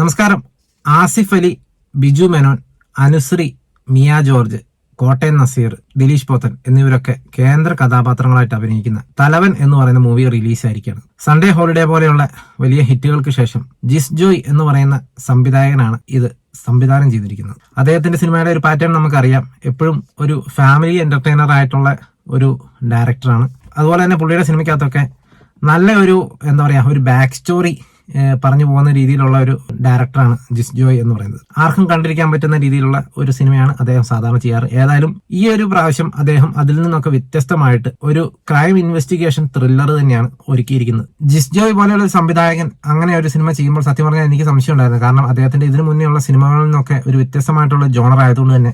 നമസ്കാരം. ആസിഫ് അലി ബിജു മേനോൻ അനുശ്രീ മിയ ജോർജ് കോട്ടയം നസീർ ദിലീഷ് പോത്തൻ എന്നിവരൊക്കെ കേന്ദ്ര കഥാപാത്രങ്ങളായിട്ട് അഭിനയിക്കുന്ന തലവൻ എന്ന് പറയുന്ന മൂവി റിലീസായിരിക്കുകയാണ് സൺഡേ ഹോളിഡേ പോലെയുള്ള വലിയ ഹിറ്റുകൾക്ക് ശേഷം ജിസ് ജോയ് എന്ന് പറയുന്ന സംവിധായകനാണ് ഇത് സംവിധാനം ചെയ്തിരിക്കുന്നത്. അദ്ദേഹത്തിന്റെ സിനിമയുടെ ഒരു പാറ്റേൺ നമുക്കറിയാം. എപ്പോഴും ഒരു ഫാമിലി എന്റർടൈനർ ആയിട്ടുള്ള ഒരു ഡയറക്ടറാണ്. അതുപോലെ തന്നെ പുള്ളിയുടെ സിനിമയ്ക്കകത്തൊക്കെ നല്ല ഒരു എന്താ പറയാ ഒരു ബാക്ക് സ്റ്റോറി പറഞ്ഞു പോകുന്ന രീതിയിലുള്ള ഒരു ഡയറക്ടറാണ് ജിസ് ജോയ് എന്ന് പറയുന്നത്. ആർക്കും കണ്ടിരിക്കാൻ പറ്റുന്ന രീതിയിലുള്ള ഒരു സിനിമയാണ് അദ്ദേഹം സാധാരണ ചെയ്യാറ്. ഏതായാലും ഈ ഒരു പ്രാവശ്യം അദ്ദേഹം അതിൽ നിന്നൊക്കെ വ്യത്യസ്തമായിട്ട് ഒരു ക്രൈം ഇൻവെസ്റ്റിഗേഷൻ ത്രില്ലർ തന്നെയാണ് ഒരുക്കിയിരിക്കുന്നത്. ജിസ് ജോയ് പോലെയുള്ള ഒരു സംവിധായകൻ അങ്ങനെ ഒരു സിനിമ ചെയ്യുമ്പോൾ സത്യം പറഞ്ഞാൽ എനിക്ക് സംശയം ഉണ്ടായിരുന്നു. കാരണം അദ്ദേഹത്തിന്റെ ഇതിനു മുന്നേ ഉള്ള സിനിമകളിൽ നിന്നൊക്കെ ഒരു വ്യത്യസ്തമായിട്ടുള്ള ജോണർ ആയതുകൊണ്ട് തന്നെ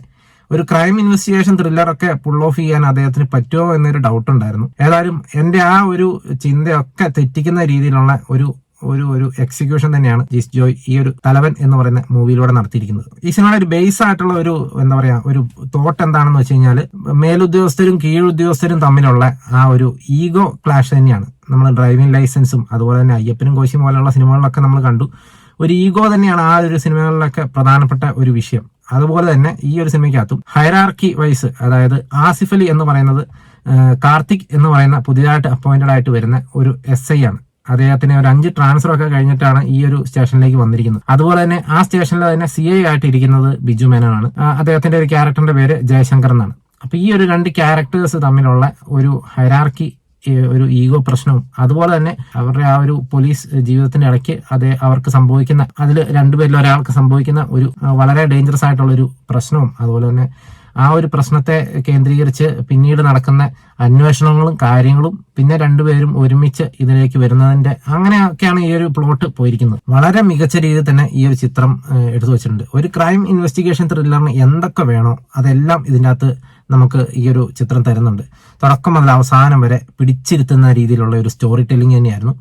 ഒരു ക്രൈം ഇൻവെസ്റ്റിഗേഷൻ ത്രില്ലർ ഒക്കെ പുൾ ഓഫ് ചെയ്യാൻ അദ്ദേഹത്തിന് പറ്റുമോ എന്നൊരു ഡൗട്ട് ഉണ്ടായിരുന്നു. ഏതായാലും എന്റെ ആ ഒരു ചിന്തയൊക്കെ തെറ്റിക്കുന്ന രീതിയിലുള്ള ഒരു ഒരു ഒരു എക്സിക്യൂഷൻ തന്നെയാണ് ജിസ് ജോയ് ഈ ഒരു തലവൻ എന്ന് പറയുന്ന മൂവിയിലൂടെ നടത്തിയിരിക്കുന്നത്. ഈ സിനിമയുടെ ഒരു ബേസ് ആയിട്ടുള്ള ഒരു എന്താ പറയാ ഒരു തോട്ട് എന്താണെന്ന് വെച്ച് കഴിഞ്ഞാൽ മേലുദ്യോഗസ്ഥരും കീഴുദ്യോഗസ്ഥരും തമ്മിലുള്ള ആ ഒരു ഈഗോ ക്ലാഷ് തന്നെയാണ്. നമ്മൾ ഡ്രൈവിംഗ് ലൈസൻസും അതുപോലെ തന്നെ അയ്യപ്പനും കോശിയും പോലെയുള്ള സിനിമകളിലൊക്കെ നമ്മൾ കണ്ടു. ഒരു ഈഗോ തന്നെയാണ് ആ ഒരു സിനിമകളിലൊക്കെ പ്രധാനപ്പെട്ട ഒരു വിഷയം. അതുപോലെ തന്നെ ഈ ഒരു സിനിമയ്ക്കകത്തും ഹൈറാർക്കി വൈസ് അതായത് ആസിഫ് അലി എന്ന് പറയുന്നത് കാർത്തിക് എന്ന് പറയുന്ന പുതിയതായിട്ട് അപ്പോയിന്റഡ് ആയിട്ട് വരുന്ന ഒരു എസ് ഐ ആണ്. അദ്ദേഹത്തിന് ഒരു അഞ്ച് ട്രാൻസ്ഫർ ഒക്കെ കഴിഞ്ഞിട്ടാണ് ഈ ഒരു സ്റ്റേഷനിലേക്ക് വന്നിരിക്കുന്നത്. അതുപോലെ തന്നെ ആ സ്റ്റേഷനിൽ തന്നെ സി ഐ ആയിട്ട് ഇരിക്കുന്നത് ബിജു മേനോനാണ്. അദ്ദേഹത്തിന്റെ ഒരു ക്യാരക്ടറിന്റെ പേര് ജയശങ്കർ എന്നാണ്. അപ്പൊ ഈ ഒരു രണ്ട് ക്യാരക്ടേഴ്സ് തമ്മിലുള്ള ഒരു ഹൈറാർക്കി ഒരു ഈഗോ പ്രശ്നവും അതുപോലെ തന്നെ അവരുടെ ആ ഒരു പോലീസ് ജീവിതത്തിന്റെ ഇടയ്ക്ക് അത് അവർക്ക് സംഭവിക്കുന്ന അതിൽ രണ്ടുപേരിൽ ഒരാൾക്ക് സംഭവിക്കുന്ന ഒരു വളരെ ഡേഞ്ചറസ് ആയിട്ടുള്ള ഒരു പ്രശ്നവും അതുപോലെ തന്നെ ആ ഒരു പ്രശ്നത്തെ കേന്ദ്രീകരിച്ച് പിന്നീട് നടക്കുന്ന അന്വേഷണങ്ങളും കാര്യങ്ങളും പിന്നെ രണ്ടുപേരും ഒരുമിച്ച് ഇതിലേക്ക് വരുന്നതിന്റെ അങ്ങനെയൊക്കെയാണ് ഈ ഒരു പ്ലോട്ട് പോയിരിക്കുന്നത്. വളരെ മികച്ച രീതിയിൽ തന്നെ ഈ ഒരു ചിത്രം എടുത്തു വെച്ചിട്ടുണ്ട്. ഒരു ക്രൈം ഇൻവെസ്റ്റിഗേഷൻ ത്രില്ലറിന് എന്തൊക്കെ വേണോ അതെല്ലാം ഇതിന്റെ അകത്ത് നമുക്ക് ഈ ഒരു ചിത്രം തരുന്നുണ്ട്. തുടക്കം മുതൽ അവസാനം വരെ പിടിച്ചിരുത്തുന്ന രീതിയിലുള്ള ഒരു സ്റ്റോറി ടെല്ലിംഗ് തന്നെയായിരുന്നു.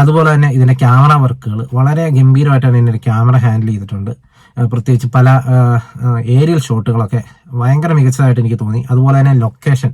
അതുപോലെ തന്നെ ഇതിന്റെ ക്യാമറ വർക്കുകൾ വളരെ ഗംഭീരമായിട്ടാണ് ഇതിന്റെ ക്യാമറ ഹാൻഡിൽ ചെയ്തിട്ടുണ്ട്. പ്രത്യേകിച്ച് പല ഏരിയൽ ഷോട്ടുകളൊക്കെ ഭയങ്കര മികച്ചതായിട്ട് എനിക്ക് തോന്നി. അതുപോലെ തന്നെ ലൊക്കേഷൻ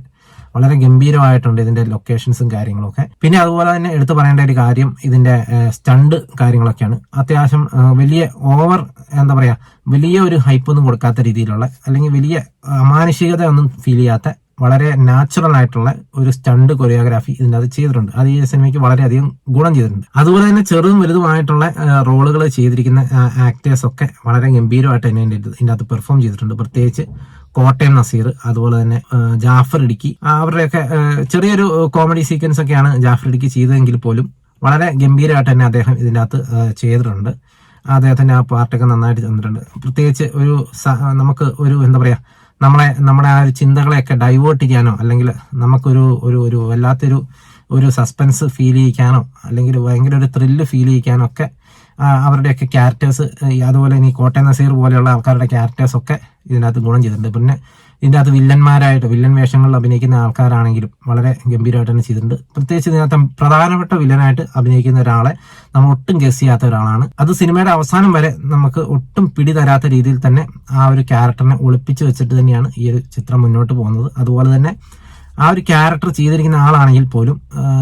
വളരെ ഗംഭീരമായിട്ടുണ്ട് ഇതിന്റെ ലൊക്കേഷൻസും കാര്യങ്ങളൊക്കെ. പിന്നെ അതുപോലെ തന്നെ എടുത്തു പറയേണ്ട ഒരു കാര്യം ഇതിന്റെ സ്റ്റണ്ട് കാര്യങ്ങളൊക്കെയാണ്. അത്യാവശ്യം വലിയ ഓവർ എന്താ പറയാ വലിയ ഒരു ഹൈപ്പ് ഒന്നും കൊടുക്കാത്ത രീതിയിലുള്ള അല്ലെങ്കിൽ വലിയ അമാനുഷികത ഒന്നും ഫീൽ ചെയ്യാത്ത വളരെ നാച്ചുറൽ ആയിട്ടുള്ള ഒരു സ്റ്റണ്ട് കൊറിയോഗ്രാഫി ഇതിന്റെ അത് ചെയ്തിട്ടുണ്ട്. അത് ഈ സിനിമയ്ക്ക് വളരെയധികം ഗുണം ചെയ്തിട്ടുണ്ട്. അതുപോലെ തന്നെ ചെറുതും വലുതുമായിട്ടുള്ള റോളുകൾ ചെയ്തിരിക്കുന്ന ആക്ടേഴ്സ് ഒക്കെ വളരെ ഗംഭീരമായിട്ട് തന്നെ അകത്ത് പെർഫോം ചെയ്തിട്ടുണ്ട്. പ്രത്യേകിച്ച് കോട്ടയം നസീർ അതുപോലെ തന്നെ ജാഫർ ഇടുക്കി. അവരുടെയൊക്കെ ചെറിയൊരു കോമഡി സീക്വൻസ് ഒക്കെയാണ് ജാഫർ ഇടുക്കി ചെയ്തതെങ്കിൽ പോലും വളരെ ഗംഭീരമായിട്ട് തന്നെ അദ്ദേഹം ഇതിന്റെ അകത്ത് ചെയ്തിട്ടുണ്ട്. അദ്ദേഹത്തിന്റെ ആ പാർട്ടൊക്കെ നന്നായിട്ട് തന്നിട്ടുണ്ട്. പ്രത്യേകിച്ച് ഒരു നമുക്ക് ഒരു എന്താ പറയാ നമ്മളെ നമ്മുടെ ആ ഒരു ചിന്തകളെയൊക്കെ ഡൈവേർട്ട് ചെയ്യാനോ അല്ലെങ്കിൽ നമുക്കൊരു ഒരു ഒരു വല്ലാത്തൊരു ഒരു സസ്പെൻസ് ഫീൽ ചെയ്യിക്കാനോ അല്ലെങ്കിൽ ഭയങ്കര ഒരു ത്രില്ല് ഫീൽ ചെയ്യിക്കാനോ ഒക്കെ അവരുടെയൊക്കെ ക്യാരക്ടേഴ്സ് അതുപോലെ ഇനി കോട്ടയം നസീർ പോലെയുള്ള ആൾക്കാരുടെ ക്യാരക്ടേഴ്സ് ഒക്കെ ഇതിനകത്ത് ഗുണം ചെയ്തിട്ടുണ്ട്. പിന്നെ ഇതിന്റെ അകത്ത് വില്ലന്മാരായിട്ട് വില്ലൻ വേഷങ്ങളിൽ അഭിനയിക്കുന്ന ആൾക്കാരാണെങ്കിലും വളരെ ഗംഭീരമായിട്ട് തന്നെ ചെയ്തിട്ടുണ്ട്. പ്രത്യേകിച്ച് ഇതിനകത്ത് പ്രധാനപ്പെട്ട വില്ലനായിട്ട് അഭിനയിക്കുന്ന ഒരാളെ നമ്മൾ ഒട്ടും ഗസ് ചെയ്യാത്ത ഒരാളാണ്. അത് സിനിമയുടെ അവസാനം വരെ നമുക്ക് ഒട്ടും പിടി തരാത്ത രീതിയിൽ തന്നെ ആ ഒരു ക്യാരക്ടറിനെ ഒളിപ്പിച്ച് വെച്ചിട്ട് തന്നെയാണ് ഈ ഒരു ചിത്രം മുന്നോട്ട് പോകുന്നത്. അതുപോലെ തന്നെ ആ ഒരു ക്യാരക്ടർ ചെയ്തിരിക്കുന്ന ആളാണെങ്കിൽ പോലും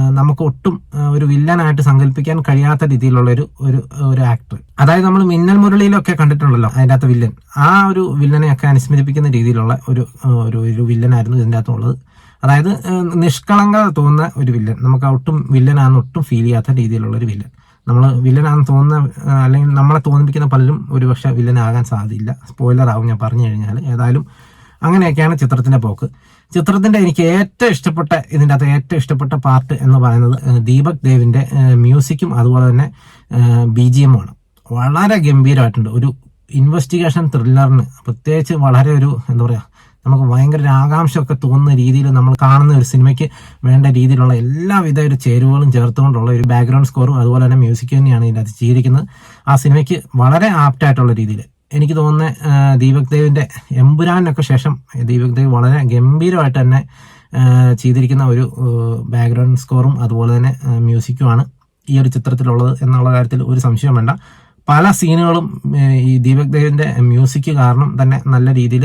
നമുക്ക് ഒട്ടും ഒരു വില്ലനായിട്ട് സങ്കല്പിക്കാൻ കഴിയാത്ത രീതിയിലുള്ള ഒരു ഒരു ഒരു ആക്ടർ അതായത് നമ്മൾ മിന്നൽ മുരളിയിലൊക്കെ കണ്ടിട്ടുണ്ടല്ലോ അതിന്റെ അകത്ത് വില്ലൻ. ആ ഒരു വില്ലനെയൊക്കെ അനുസ്മരിപ്പിക്കുന്ന രീതിയിലുള്ള ഒരു ഒരു ഒരു വില്ലനായിരുന്നു ഇതിന്റെ അകത്തുള്ളത്. അതായത് നിഷ്കളങ്ക നിഷ്കളങ്കത തോന്നുന്ന ഒരു വില്ലൻ. നമുക്ക് ഒട്ടും വില്ലനാണെന്ന് ഒട്ടും ഫീൽ ചെയ്യാത്ത രീതിയിലുള്ള ഒരു വില്ലൻ. നമ്മൾ വില്ലനാണെന്ന് തോന്നുന്ന അല്ലെങ്കിൽ നമ്മളെ തോന്നിപ്പിക്കുന്ന പലരും ഒരുപക്ഷെ വില്ലനാകാൻ സാധ്യതയില്ല. സ്പോയിലർ ആവും ഞാൻ പറഞ്ഞു കഴിഞ്ഞാൽ ഏതായാലും അങ്ങനെയൊക്കെയാണ് ചിത്രത്തിന്റെ പോക്ക്. ചിത്രത്തിന്റെ എനിക്ക് ഏറ്റവും ഇഷ്ടപ്പെട്ട ഇതിന്റെ അകത്ത് ഏറ്റവും ഇഷ്ടപ്പെട്ട പാർട്ട് എന്ന് പറയുന്നത് ദീപക് ദേവിന്റെ മ്യൂസിക്കും അതുപോലെ തന്നെ ബി ജി എമ്മുമാണ്. വളരെ ഗംഭീരമായിട്ടുണ്ട്. ഒരു ഇൻവെസ്റ്റിഗേഷൻ ത്രില്ലറിന് പ്രത്യേകിച്ച് വളരെ ഒരു എന്താ പറയുക നമുക്ക് ഭയങ്കര ഒരു ആകാംക്ഷയൊക്കെ തോന്നുന്ന രീതിയിൽ നമ്മൾ കാണുന്ന ഒരു സിനിമയ്ക്ക് വേണ്ട രീതിയിലുള്ള എല്ലാവിധ ഒരു ചേരുവകളും ചേർത്തുകൊണ്ടുള്ള ഒരു ബാക്ക്ഗ്രൗണ്ട് സ്കോറും അതുപോലെ തന്നെ മ്യൂസിക് തന്നെയാണ് ഇതിന്റെ അത് ചെയ്തിരിക്കുന്നത്. ആ സിനിമയ്ക്ക് വളരെ ആപ്റ്റായിട്ടുള്ള രീതിയിൽ. എനിക്ക് തോന്നുന്നത് ദീപക് ദേവിന്റെ എമ്പുരാനൊക്കെ ശേഷം ദീപക് ദേവ് വളരെ ഗംഭീരമായിട്ട് തന്നെ ചെയ്തിരിക്കുന്ന ഒരു ബാക്ക്ഗ്രൗണ്ട് സ്കോറും അതുപോലെ തന്നെ മ്യൂസിക്കുമാണ് ഈ ഒരു ചിത്രത്തിലുള്ളത് എന്നുള്ള കാര്യത്തിൽ ഒരു സംശയം വേണ്ട. പല സീനുകളും ഈ ദീപക് ദേവിന്റെ മ്യൂസിക് കാരണം തന്നെ നല്ല രീതിയിൽ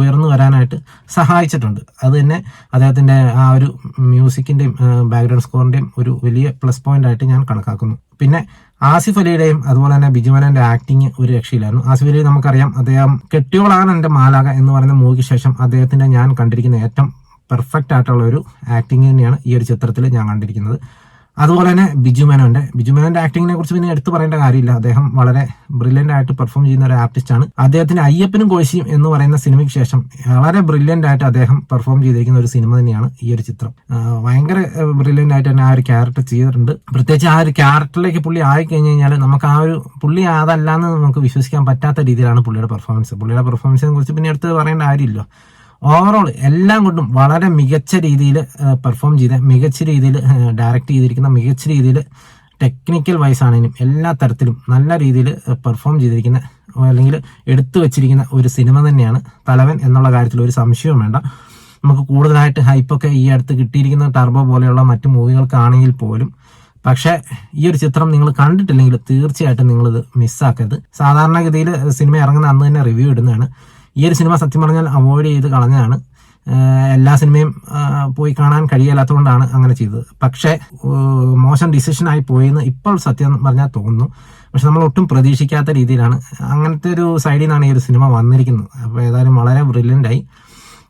ഉയർന്നു വരാനായിട്ട് സഹായിച്ചിട്ടുണ്ട്. അത് തന്നെ അദ്ദേഹത്തിന്റെ ആ ഒരു മ്യൂസിക്കിന്റെയും ബാക്ക്ഗ്രൗണ്ട് സ്കോറിന്റെയും ഒരു വലിയ പ്ലസ് പോയിന്റ് ആയിട്ട് ഞാൻ കണക്കാക്കുന്നു. പിന്നെ ആസിഫ് അലിയുടെയും അതുപോലെ തന്നെ ബിജുമനന്റെ ആക്ടിങ് ഒരു രക്ഷയിലായിരുന്നു ആസിഫ് അലി നമുക്കറിയാം അദ്ദേഹം കെട്ടിയോളാണ് എന്റെ മാലാക എന്ന് പറയുന്ന മൂവിക്ക് ശേഷം അദ്ദേഹത്തിന്റെ ഞാൻ കണ്ടിരിക്കുന്ന ഏറ്റവും പെർഫെക്റ്റ് ആയിട്ടുള്ള ഒരു ആക്ടിങ് തന്നെയാണ് ഈ ഒരു ചിത്രത്തിൽ ഞാൻ കണ്ടിരിക്കുന്നത്. അതുപോലെ തന്നെ ബിജു മേനോന്റെ. ബിജു മേനോന്റെ ആക്ടിങ്ങിനെ കുറിച്ച് പിന്നെ എടുത്തു പറയേണ്ട കാര്യമില്ല. അദ്ദേഹം വളരെ ബ്രില്യന്റ് ആയിട്ട് പെർഫോം ചെയ്യുന്ന ഒരു ആർട്ടിസ്റ്റ് ആണ്. അദ്ദേഹത്തിന് അയ്യപ്പനും കോശിയും എന്ന് പറയുന്ന സിനിമയ്ക്ക് ശേഷം വളരെ ബ്രില്യന്റ് ആയിട്ട് അദ്ദേഹം പെർഫോം ചെയ്തിരിക്കുന്ന ഒരു സിനിമ തന്നെയാണ് ഈ ഒരു ചിത്രം. ഭയങ്കര ബ്രില്യന്റ് ആയിട്ട് തന്നെ ആ ഒരു ക്യാരക്ടർ ചെയ്തിട്ടുണ്ട്. പ്രത്യേകിച്ച് ആ ഒരു ക്യാരക്ടറിലേക്ക് പുള്ളി ആയി കഴിഞ്ഞ് കഴിഞ്ഞാൽ നമുക്ക് ആ ഒരു പുള്ളി അതല്ലാന്ന് നമുക്ക് വിശ്വസിക്കാൻ പറ്റാത്ത രീതിയിലാണ് പുള്ളിയുടെ പെർഫോമൻസ് പുള്ളിയുടെ പെർഫോമൻസിനെ കുറിച്ച് പിന്നെ എടുത്ത് പറയേണ്ട കാര്യമില്ല. ഓവറോൾ എല്ലാം കൊണ്ടും വളരെ മികച്ച രീതിയിൽ പെർഫോം ചെയ്ത മികച്ച രീതിയിൽ ഡയറക്റ്റ് ചെയ്തിരിക്കുന്ന മികച്ച രീതിയിൽ ടെക്നിക്കൽ വൈസ് ആണെങ്കിലും എല്ലാ തരത്തിലും നല്ല രീതിയിൽ പെർഫോം ചെയ്തിരിക്കുന്ന അല്ലെങ്കിൽ എടുത്തു വെച്ചിരിക്കുന്ന ഒരു സിനിമ തന്നെയാണ് തലവൻ എന്നുള്ള കാര്യത്തിൽ ഒരു സംശയവും വേണ്ട. നമുക്ക് കൂടുതലായിട്ട് ഹൈപ്പൊക്കെ ഈ അടുത്ത് കിട്ടിയിരിക്കുന്ന ടർബോ പോലെയുള്ള മറ്റ് മൂവികൾക്കാണെങ്കിൽ പോലും. പക്ഷേ ഈ ഒരു ചിത്രം നിങ്ങൾ കണ്ടിട്ടില്ലെങ്കിൽ തീർച്ചയായിട്ടും നിങ്ങളിത് മിസ്സാക്കരുത് സാധാരണഗതിയിൽ സിനിമ ഇറങ്ങുന്ന അന്ന് തന്നെ റിവ്യൂ ഇടുന്നതാണ്. ഈ ഒരു സിനിമ സത്യം പറഞ്ഞാൽ അവോയ്ഡ് ചെയ്ത് കളഞ്ഞതാണ്. എല്ലാ സിനിമയും പോയി കാണാൻ കഴിയാത്തതുകൊണ്ടാണ് അങ്ങനെ ചെയ്തത്. പക്ഷേ മോശം ഡിസിഷനായി പോയെന്ന് ഇപ്പോൾ സത്യം പറഞ്ഞാൽ തോന്നുന്നു. പക്ഷെ നമ്മൾ ഒട്ടും പ്രതീക്ഷിക്കാത്ത രീതിയിലാണ്. അങ്ങനത്തെ ഒരു സൈഡിൽ നിന്നാണ് ഈ ഒരു സിനിമ വന്നിരിക്കുന്നത്. അപ്പോൾ ഏതായാലും വളരെ ബ്രില്യന്റ് ആയി.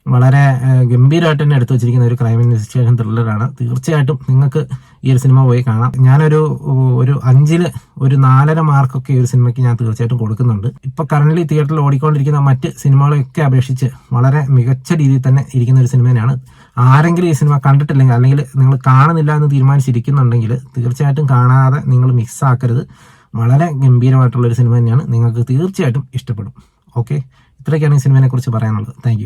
വളരെ ഗംഭീരമായിട്ട് തന്നെ എടുത്തു വെച്ചിരിക്കുന്ന ഒരു ക്രൈം ഇൻവെസ്റ്റിഗേഷൻ ത്രില്ലറാണ് തീർച്ചയായിട്ടും നിങ്ങൾക്ക് ഈ ഒരു സിനിമ പോയി കാണാം. ഞാനൊരു ഒരു അഞ്ചിൽ ഒരു നാലര മാർക്കൊക്കെ ഈ ഒരു സിനിമയ്ക്ക് ഞാൻ തീർച്ചയായിട്ടും കൊടുക്കുന്നുണ്ട്. ഇപ്പൊ കറന്റ് തിയേറ്ററിൽ ഓടിക്കൊണ്ടിരിക്കുന്ന മറ്റ് സിനിമകളെയൊക്കെ അപേക്ഷിച്ച് വളരെ മികച്ച രീതിയിൽ തന്നെ ഇരിക്കുന്ന ഒരു സിനിമ തന്നെയാണ്. ആരെങ്കിലും ഈ സിനിമ കണ്ടിട്ടില്ലെങ്കിൽ അല്ലെങ്കിൽ നിങ്ങൾ കാണുന്നില്ല എന്ന് തീരുമാനിച്ചിരിക്കുന്നുണ്ടെങ്കിൽ തീർച്ചയായിട്ടും കാണാതെ നിങ്ങൾ മിസ്സാക്കരുത് വളരെ ഗംഭീരമായിട്ടുള്ള ഒരു സിനിമ തന്നെയാണ്. നിങ്ങൾക്ക് തീർച്ചയായിട്ടും ഇഷ്ടപ്പെടും. ഓക്കെ ഇത്രയൊക്കെയാണ് ഈ സിനിമയെക്കുറിച്ച് പറയാനുള്ളത്. താങ്ക്